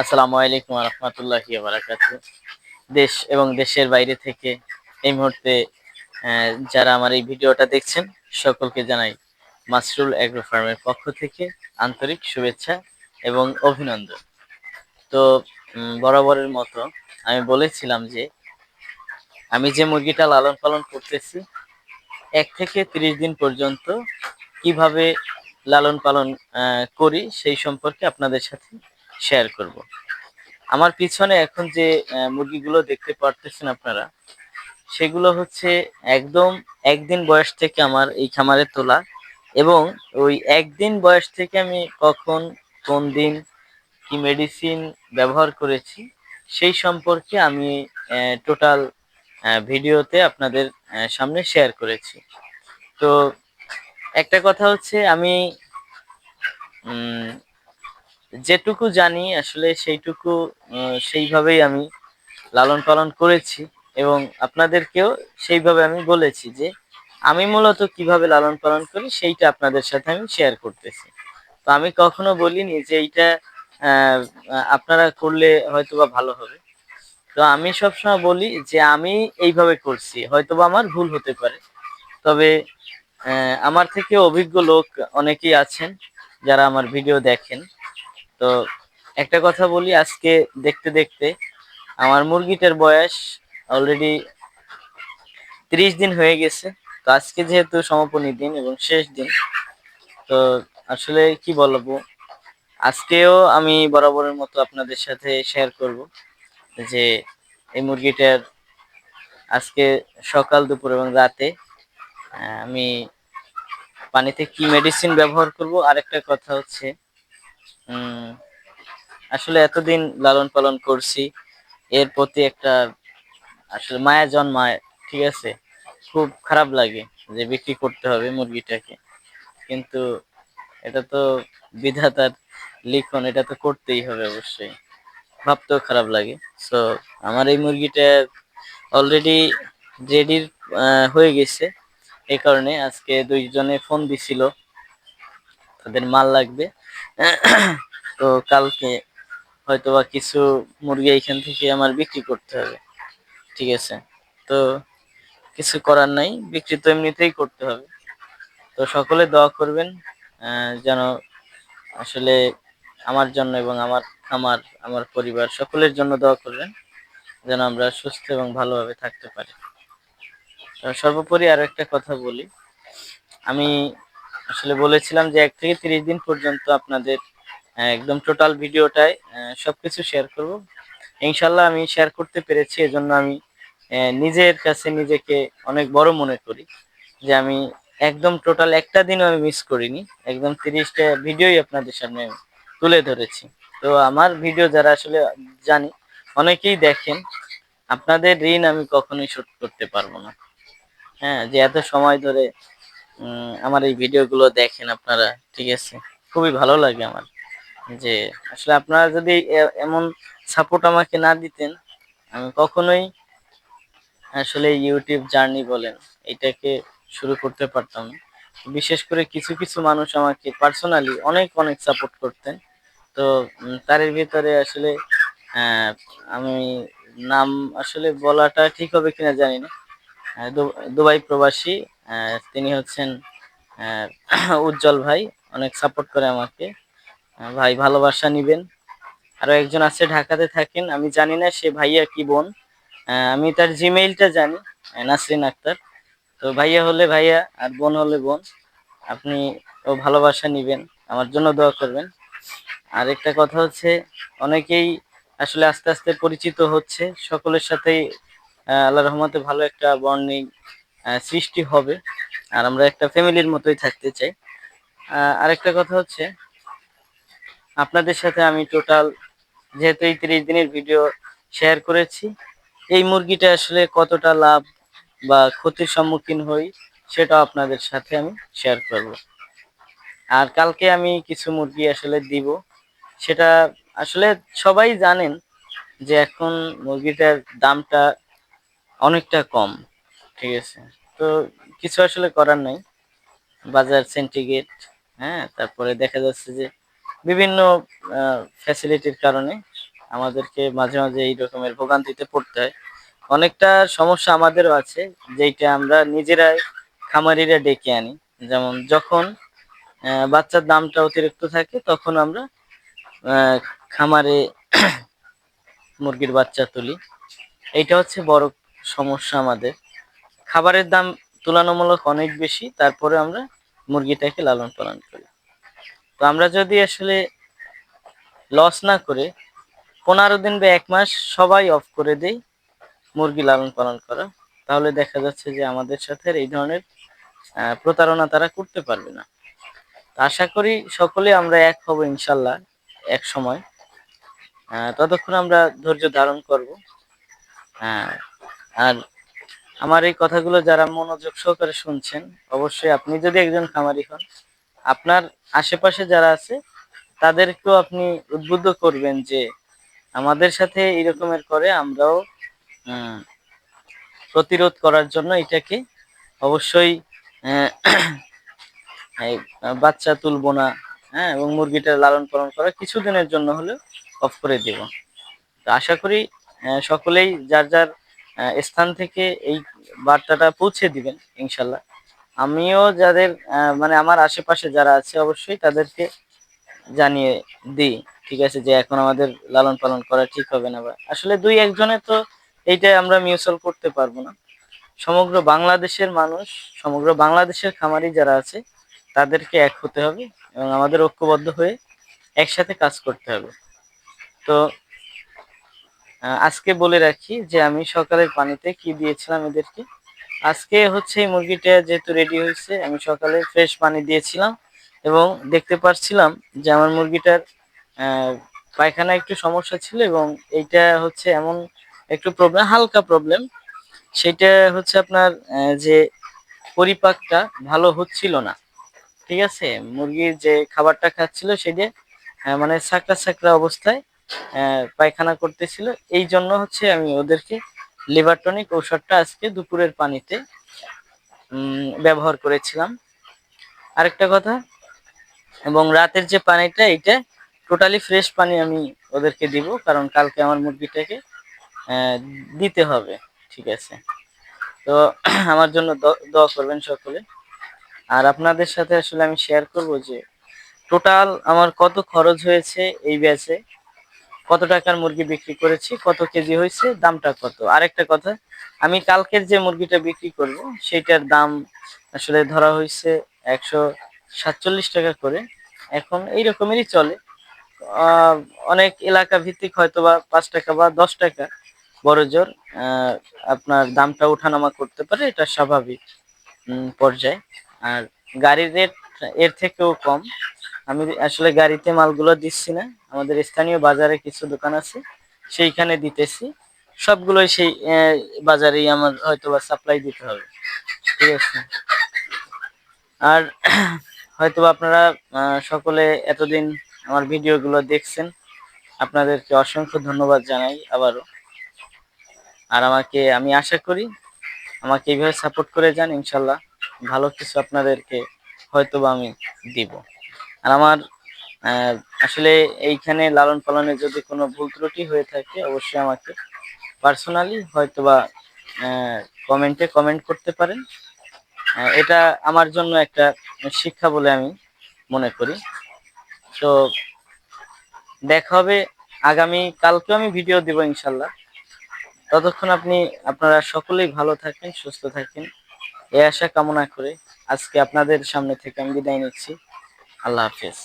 আসসালামু আলাইকুম রহমতুল্লাহ বারাকাত দেশ এবং দেশের বাইরে থেকে এই মুহূর্তে যারা আমার এই ভিডিওটা দেখছেন, সকলকে জানাই মাসরুল অ্যাগ্রো ফার্মের পক্ষ থেকে আন্তরিক শুভেচ্ছা এবং অভিনন্দন। তো বরাবরের মতো আমি বলেছিলাম যে, আমি যে মুরগিটা লালন পালন করতেছি, এক থেকে তিরিশ দিন পর্যন্ত কীভাবে লালন পালন করি সেই সম্পর্কে আপনাদের সাথে শেয়ার করব। আমার পিছনে এখন যে মুরগিগুলো দেখতে পারতেছেন আপনারা, সেগুলো হচ্ছে একদম একদিন বয়স থেকে আমার এই খামারে তোলা এবং ওই একদিন বয়স থেকে আমি কখন, কোন দিন কি মেডিসিন ব্যবহার করেছি, সেই সম্পর্কে আমি টোটাল ভিডিওতে আপনাদের সামনে শেয়ার করেছি। তো একটা কথা হচ্ছে আমি যেটুকু জানি, আসলে সেইটুকু সেইভাবেই আমি লালন পালন করেছি এবং আপনাদেরকেও সেইভাবে আমি বলেছি যে আমি মূলত কীভাবে লালন পালন করি সেইটা আপনাদের সাথে আমি শেয়ার করতেছি। তো আমি কখনো বলিনি যে এইটা আপনারা করলে হয়তোবা ভালো হবে। তো আমি সবসময় বলি যে আমি এইভাবে করছি, হয়তোবা আমার ভুল হতে পারে। তবে আমার থেকে অভিজ্ঞ লোক অনেকেই আছেন যারা আমার ভিডিও দেখেন। তো একটা কথা বলি, আজকে দেখতে দেখতে আমার মুরগিটার বয়স অলরেডি ত্রিশ দিন হয়ে গেছে। তো আজকে যেহেতু সমাপনী দিন এবং শেষ দিন, তো আসলে কি বলব, আজকেও আমি বরাবরের মতো আপনাদের সাথে শেয়ার করব যে এই মুরগিটার আজকে সকাল, দুপুর এবং রাতে আমি পানিতে কি মেডিসিন ব্যবহার করব। আরেকটা কথা হচ্ছে আসলে এতদিন লালন পালন করছি, এর প্রতি একটা আসলে মায়া জন্মায়, ঠিক আছে? খুব খারাপ লাগে যে বিক্রি করতে হবে মুরগিটাকে। কিন্তু এটা তো বিধাতার লিখন, এটা তো করতেই হবে অবশ্যই। ভাবতেও খারাপ লাগে। সো আমার এই মুরগিটা অলরেডি রেডি হয়ে গেছে। এই কারণে আজকে দুইজনে ফোন দিছিল। তাদের মাল লাগবে। তো কালকে হয়তোবা কিছু মুরগি এখান থেকে আমার বিক্রি করতে হবে। ঠিক আছে? তো কিছু করার নাই, বিক্রি তো এমনিতেই করতে হবে। তো সকলে দোয়া করবেন যেন আসলে আমার জন্য এবং আমার আমার আমার পরিবার সকলের জন্য দোয়া করবেন, যেন আমরা সুস্থ এবং ভালোভাবে থাকতে পারি। সর্বোপরি আরও একটা কথা বলি। আমি আসলে বলেছিলাম যে এক থেকে তিরিশ দিন পর্যন্ত আপনাদের একদম টোটাল ভিডিওটায় সবকিছু শেয়ার করব। ইনশাল্লাহ আমি শেয়ার করতে পেরেছি, এজন্য আমি নিজের কাছে নিজেকে অনেক বড় মনে করি যে আমি একদম টোটাল একটা দিনও আমি মিস করিনি। একদম তিরিশটা ভিডিওই আপনাদের সামনে তুলে ধরেছি। তো আমার ভিডিও যারা আসলে জানি, অনেকেই দেখেন, আপনাদের ঋণ আমি কখনোই শোধ করতে পারব না। হ্যাঁ যে এত সময় ধরে আমার এই ভিডিওগুলো দেখেন আপনারা, ঠিক আছে? খুবই ভালো লাগে আমার। যে আসলে আপনারা যদি এমন সাপোর্ট আমাকে না দিতেন, আমি কখনোই আসলে ইউটিউব জার্নি বলেন, এটাকে শুরু করতে পারতাম বিশেষ করে কিছু কিছু মানুষ আমাকে পার্সোনালি অনেক অনেক সাপোর্ট করতেন। তো তারের ভিতরে আসলে আমি নাম আসলে বলাটা ঠিক হবে কিনা জানি না। দুবাই প্রবাসী তিনি হচ্ছেন উজ্জ্বল ভাই, অনেক সাপোর্ট করে আমাকে। ভাই ভালোবাসা নিবেন। আরও একজন আছে ঢাকাতে থাকেন, আমি জানি না সে ভাইয়া কি বোন। আমি তার জিমেইলটা জানি নাসরিন আক্তার। তো ভাইয়া হলে ভাইয়া আর বোন হলে বোন। আপনি ও ভালোবাসা নিবেন, আমার জন্য দোয়া করবেন। আর একটা কথা হচ্ছে, অনেকেই আসলে আস্তে আস্তে পরিচিত হচ্ছে, সকলের সাথেই আল্লাহ রহমতে ভালো একটা বন্ডিং সৃষ্টি হবে। আর আমরা একটা ফ্যামিলির মতোই থাকতে চাই। আরেকটা কথা হচ্ছে আপনাদের সাথে আমি টোটাল যেহেতু এই তিরিশ দিনের ভিডিও শেয়ার করেছি, এই মুরগিটা আসলে কতটা লাভ বা ক্ষতির সম্মুখীন হই সেটাও আপনাদের সাথে আমি শেয়ার করব। আর কালকে আমি কিছু মুরগি আসলে দিব, সেটা আসলে সবাই জানেন যে এখন মুরগিটার দামটা অনেকটা কম, ঠিক আছে? তো কিছু আসলে করার নাই, বাজার সেন্টিগ্রেড হ্যাঁ? তারপরে দেখা যাচ্ছে যে বিভিন্ন ফ্যাসিলিটির কারণে আমাদেরকে মাঝে মাঝে এই রকমের ভোগান্তিতে পড়তে হয়। অনেকটা সমস্যা আমাদেরও আছে যেটা আমরা নিজেরাই খামারিরা ডেকে আনি। যেমন যখন বাচ্চার দামটা অতিরিক্ত থাকে, তখন আমরা খামারে মুরগির বাচ্চা তুলি। এইটা হচ্ছে বড় সমস্যা আমাদের। খাবারের দাম তুলনামূলক অনেক বেশি, তারপরে আমরা মুরগিটাকে লালন পালন করি। তো আমরা যদি আসলে লস না করে পনেরো দিন বা এক মাস সবাই অফ করে দেই মুরগি লালন পালন করা, তাহলে দেখা যাচ্ছে যে আমাদের সাথে এই ধরনের প্রতারণা তারা করতে পারবে না। আশা করি সকলে আমরা এক হব ইনশাল্লাহ এক সময়। ততক্ষণ আমরা ধৈর্য ধারণ করব। আর আমার এই কথাগুলো যারা মনোযোগ সহকারে শুনছেন, অবশ্যই আপনি যদি একজন খামারি হন আপনার আশেপাশে যারা আছে, তাদেরকেও আপনি উদ্বুদ্ধ করবেন যে আমাদের সাথে এরকমের করে, আমরাও প্রতিরোধ করার জন্য এটাকে অবশ্যই বাচ্চা তুলবো না হ্যাঁ এবং মুরগিটা লালন পালন করা কিছুদিনের জন্য হলেও অফ করে দেব। তো আশা করি সকলেই যার যার স্থান থেকে এই বার্তাটা পৌঁছে দিবেন, ইনশাল্লাহ। আমিও যাদের মানে আমার আশেপাশে যারা আছে অবশ্যই তাদেরকে জানিয়ে দিই, ঠিক আছে, যে এখন আমাদের লালন পালন করা ঠিক হবে না বা, আসলে দুই একজনে তো এইটা আমরা মিউচুয়াল করতে পারব না। সমগ্র বাংলাদেশের মানুষ, সমগ্র বাংলাদেশের খামারি যারা আছে, তাদেরকে এক হতে হবে এবং আমাদের ঐক্যবদ্ধ হয়ে একসাথে কাজ করতে হবে। তো আজকে বলে রাখি যে আমি সকালের পানিতে কি দিয়েছিলাম এদেরকে? আজকে হচ্ছে এই মুরগিটা যেহেতু রেডি হয়েছে, আমি সকালে ফ্রেশ পানি দিয়েছিলাম এবং দেখতে পাচ্ছিলাম যে আমার মুরগিটার পায়খানা একটু সমস্যা ছিল এবং এইটা হচ্ছে এমন একটু প্রবলেম হালকা প্রবলেম সেটা হচ্ছে আপনার যে পরিপাকটা ভালো হচ্ছিল না। ঠিক আছে? মুরগির যে খাবারটা খাচ্ছিল সেটা মানে সাকড়া সাকড়া অবস্থায় পায়খানা করতেছিল। এই জন্য হচ্ছে আমি ওদেরকে লিভার টনিক ঔষধটা আজকে দুপুরের পানিতে ব্যবহার করেছিলাম। আরেকটা কথা, এবং রাতের যে পানিটা এটা টোটালি ফ্রেশ পানি আমি ওদেরকে দিব, কারণ কালকে আমার মুরগিটাকে দিতে হবে, ঠিক আছে? তো আমার জন্য দোয়া করবেন সকলে। আর আপনাদের সাথে আসলে আমি শেয়ার করব যে টোটাল আমার কত খরচ হয়েছে এই ব্যাচে? কত টাকার মুরগি বিক্রি করেছি, কত কেজি হয়েছে, দামটা কত? আরেকটা কথা, আমি কালকের যে মুরগিটা বিক্রি করব, সেইটার দাম আসলে ধরা হয়েছে একশো সাতচল্লিশ টাকা করে। এখন এই রকমেরই চলে অনেক এলাকা ভিত্তিক হয়তো বা পাঁচ টাকা বা দশ টাকা বড় জোর আপনার দামটা ওঠানামা করতে পারে, এটা স্বাভাবিক পর্যায়ে। আর গাড়ির রেট এর থেকেও কম। আমি আসলে গাড়িতে মালগুলো দিচ্ছি না। আমাদের স্থানীয় বাজারে কিছু দোকান আছে, সেইখানে দিতেছি। সবগুলোই সেই বাজারেই আমার হয়তো বা সাপ্লাই দিতে হবে। ঠিক আছে? আর হয়তো আপনারা সকলে এতদিন আমার ভিডিওগুলো দেখছেন, আপনাদেরকে অসংখ্য ধন্যবাদ জানাই আবারও। আর আমাকে, আমি আশা করি আমাকে এইভাবে সাপোর্ট করে যান, ইনশাল্লাহ ভালো কিছু আপনাদেরকে হয়তো বা আমি দিব। আর আমার আসলে এইখানে লালন পালনে যদি কোনো ভুল ত্রুটি হয়ে থাকে, অবশ্যই আমাকে পার্সোনালি হয়তোবা কমেন্টে কমেন্ট করতে পারেন। এটা আমার জন্য একটা শিক্ষা বলে আমি মনে করি। তো দেখা হবে, আগামী, কালকেও আমি ভিডিও দিব ইনশাল্লাহ। ততক্ষণ আপনি, আপনারা সকলেই ভালো থাকেন, সুস্থ থাকেন। এ আশা কামনা করে আজকে আপনাদের সামনে থেকে আমি বিদায় নিচ্ছি। আল্লাহ হাফেজ